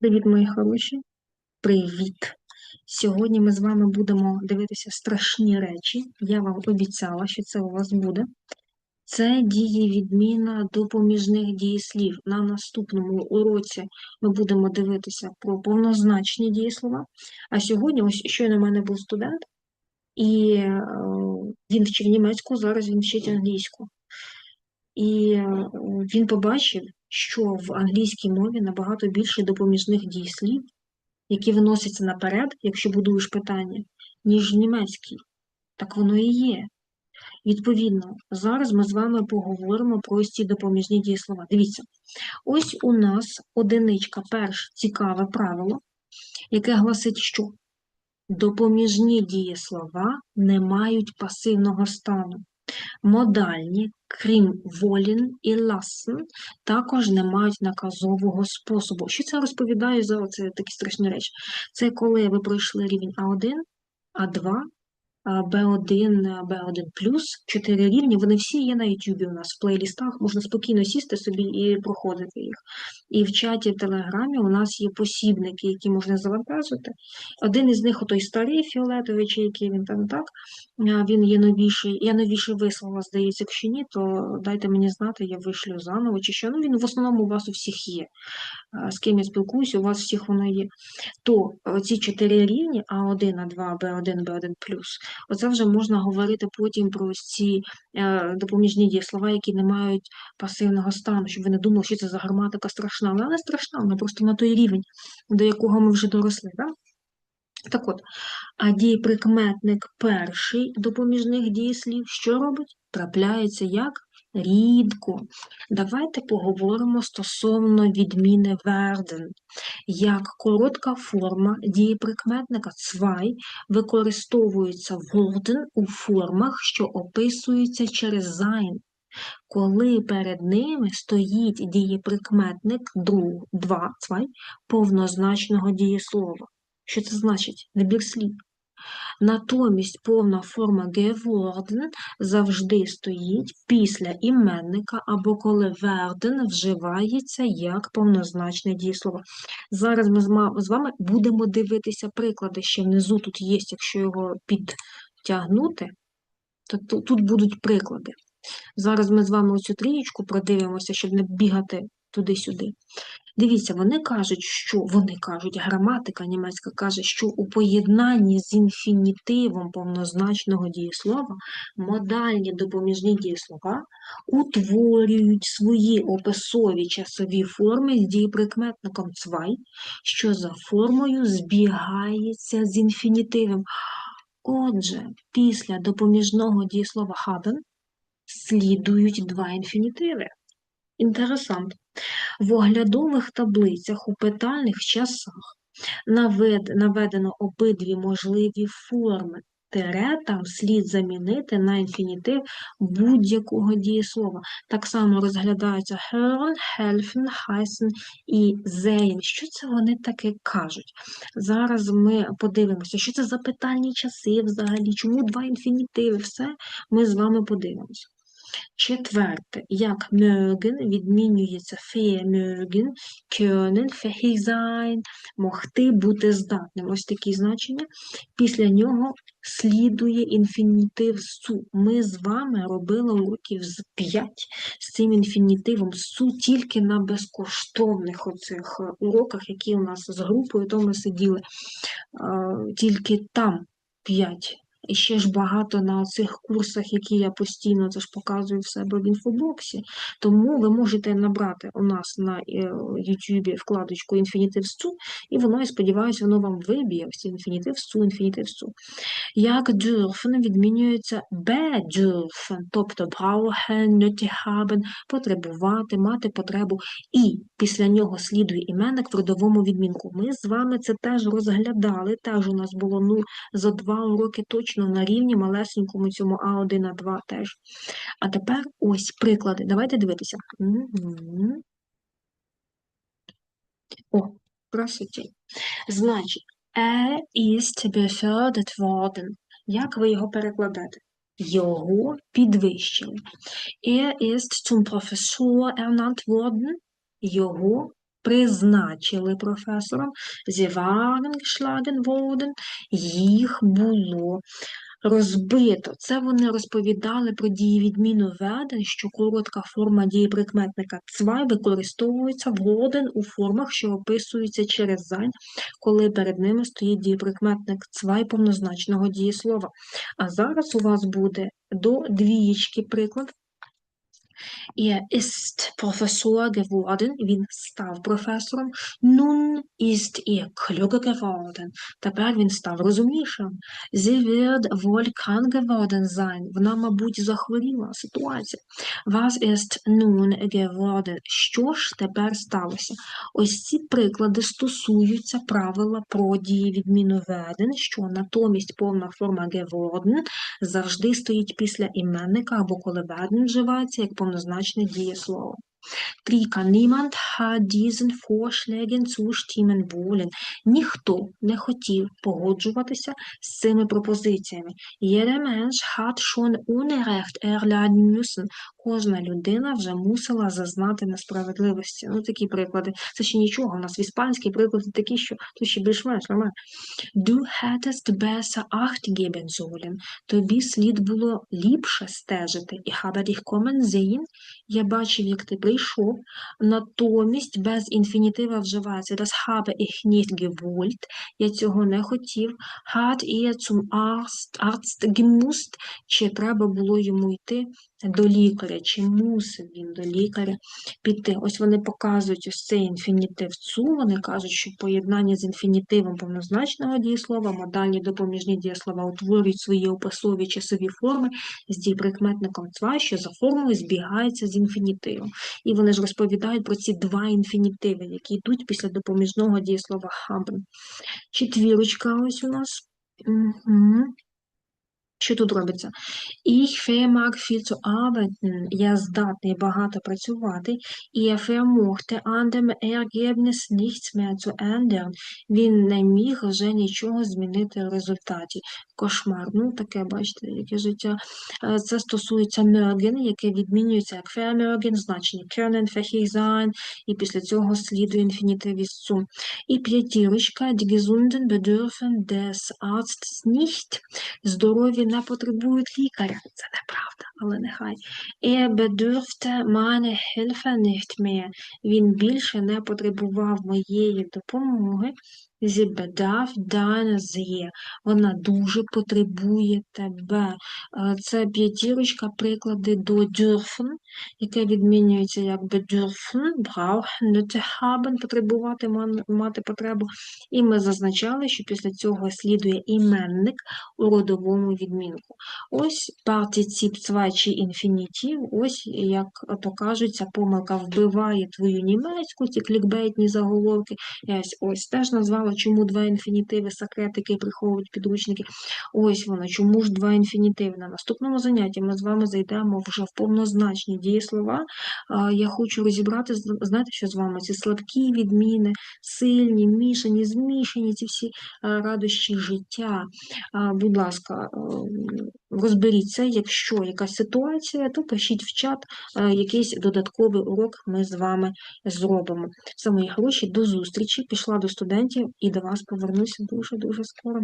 Привіт, мої хороші. Привіт. Сьогодні ми з вами будемо дивитися страшні речі. Я вам обіцяла, що це у вас буде. Це дієвідміна допоміжних дієслів. На наступному уроці ми будемо дивитися про повнозначні дієслова. А сьогодні, ось щойно в мене був студент, і е, він вчив німецьку, зараз він вчить англійську. І е, він побачив, що в англійській мові набагато більше допоміжних дієслів, які виносяться наперед, якщо будуєш питання, ніж в німецькій. Так воно і є. Відповідно, зараз ми з вами поговоримо про ці допоміжні дієслова. Дивіться, ось у нас одиничка, перше цікаве правило, яке гласить, що допоміжні дієслова не мають пасивного стану. Модальні, крім волін і ласен, також не мають наказового способу. Що це розповідаю за це такі страшні речі? Це коли ви пройшли рівень А1, А2, Б1, Б1 чотири рівні, вони всі є на YouTube у нас в плейлістах, можна спокійно сісти собі і проходити їх. І в чаті в Телеграмі у нас є посібники, які можна завантажити. Один із них, отой старий фіолетовий, чи який він там так, він є новіший. Я новіший вислала, здається, якщо ні, то дайте мені знати, я вишлю заново чи що. Ну, він в основному у вас у всіх є. З ким я спілкуюся, у вас всіх воно є. То ці чотири рівні А1, А2, Б1, Б1 Оце вже можна говорити потім про ці е, допоміжні дієслова, які не мають пасивного стану, щоб ви не думали, що це за граматика страшна. Вона не страшна, вона просто на той рівень, до якого ми вже доросли. Да? Так от, а дієприкметник перший допоміжних дієслів, що робить? Трапляється як рідко. Давайте поговоримо стосовно відміни werden. Як коротка форма дієприкметника цвай використовується werden у формах, що описуються через sein. Коли перед ними стоїть дієприкметник два цвай повнозначного дієслова. Що це значить? Набір слів. Натомість повна форма geworden завжди стоїть після іменника або коли werden вживається як повнозначне дієслово. Зараз ми з вами будемо дивитися приклади, ще внизу тут є, якщо його підтягнути, то тут будуть приклади. Зараз ми з вами оцю трієчку продивимося, щоб не бігати туди-сюди. Дивіться, вони кажуть, що вони кажуть, граматика німецька каже, що у поєднанні з інфінітивом повнозначного дієслова модальні допоміжні дієслова утворюють свої описові часові форми з дієприкметником цвай, що за формою збігається з інфінітивом. Отже, після допоміжного дієслова haben слідують два інфінітиви. Інтересант. В оглядових таблицях у питальних часах наведено обидві можливі форми. Тере там слід замінити на інфінітив будь-якого дієслова. Так само розглядаються hören, helfen, heißen і sehen. Що це вони таке кажуть? Зараз ми подивимося, що це за питальні часи взагалі, чому два інфінітиви, все ми з вами подивимося. Четверте, як mögen відмінюється vermögen, können, fähig могти бути здатним. Ось такі значення. Після нього слідує інфінітив су. Ми з вами робили уроків з 5 з цим інфінітивом су тільки на безкоштовних оцих уроках, які у нас з групою, то ми сиділи тільки там 5. І ще ж багато на цих курсах, які я постійно це ж показую в себе в інфобоксі. Тому ви можете набрати у нас на YouTube вкладочку Infinitive Su, і воно, я сподіваюся, воно вам виб'є ось Infinitive Su, Infinitive Su. Як dürfen відмінюється bedürfen, тобто brauchen, nötig haben, потребувати, мати потребу. І після нього слідує іменник в родовому відмінку. Ми з вами це теж розглядали, теж у нас було ну, за два уроки точно точно на рівні малесенькому цьому А1, А2 теж. А тепер ось приклади. Давайте дивитися. О, красоті. Значить, er ist befördert worden. Як ви його перекладете? Його підвищили. Er ist zum Professor ernannt worden. Його призначили професором, sie waren geschlagen їх було розбито. Це вони розповідали про дієвідміну werden, що коротка форма дієприкметника zwei використовується worden у формах, що описуються через sein, коли перед ними стоїть дієприкметник zwei повнозначного дієслова. А зараз у вас буде до двієчки приклад. Er ist Professor geworden, він став професором. Nun ist er klüger geworden. Тепер він став розумнішим. Sie wird wohl krank geworden. Вона, мабуть, захворіла. Ситуація. Was ist nun geworden? Що ж тепер сталося? Ось ці приклади стосуються правила про дієвідміну werden, що натомість повна форма geworden завжди стоїть після іменника або коли werden вживається як повнозначне дієслово. Трійка. Niemand hat diesen Vorschlägen zustimmen wollen. Ніхто не хотів погоджуватися з цими пропозиціями. Jeder Mensch hat schon Unrecht erleiden müssen. Кожна людина вже мусила зазнати несправедливості. Ну, такі приклади. Це ще нічого. У нас в іспанській приклади такі, що тут ще більш-менш нормально. Du hättest besser Acht geben sollen. Тобі слід було ліпше стежити. Ich habe dich kommen sehen. Я бачив, як ти прийшов. Натомість без інфінітива вживається das habe ich nicht gewollt. Я цього не хотів. Hat er zum Arzt, Arzt gemusst. Чи треба було йому йти до лікаря, чи мусив він до лікаря піти. Ось вони показують ось цей інфінітив цу, вони кажуть, що поєднання з інфінітивом повнозначного дієслова, модальні допоміжні дієслова утворюють свої описові часові форми з дієприкметником цва, що за формою збігається з інфінітивом. І вони ж розповідають про ці два інфінітиви, які йдуть після допоміжного дієслова haben. Четвірочка ось у нас. Угу. Що тут робиться? Ich vermag viel zu arbeiten. Я здатний багато працювати. Er vermochte an dem Ergebnis nichts mehr zu ändern. Він не міг вже нічого змінити в результаті. Кошмар. Ну, таке, бачите, яке життя. Е, Це стосується mögen, яке відмінюється як vermögen, значення können, fähig і після цього слідує інфінітив із. І п'ятірочка, die gesunden bedürfen des Arztes nicht. Не потребують лікаря. Це неправда, але нехай. Er bedürfte meine. Він більше не потребував моєї допомоги. Deiner. Вона дуже потребує тебе. Е, Це п'ятірочка, приклади до dürfen, яке відмінюється як bedürfen, brauchen, nötig haben, потребувати, мати потребу. І ми зазначали, що після цього слідує іменник у родовому відмінку. Ось партицип 2 чи інфінітив, ось, як то кажуть, ця помилка вбиває твою німецьку, ці клікбейтні заголовки. Я ось теж назвала, чому два інфінітиви, секретики приховують підручники. Ось воно, чому ж два інфінітиви. На наступному занятті ми з вами зайдемо вже в повнозначні дієслова. Я хочу розібрати, знаєте, що з вами? Ці слабкі відміни, сильні, мішані, змішані, ці всі радощі життя. Будь ласка, е, розберіться, якщо якась ситуація, то пишіть в чат, е, якийсь додатковий урок ми з вами зробимо. Це мої гроші, до зустрічі. Пішла до студентів і до вас повернуся дуже-дуже скоро.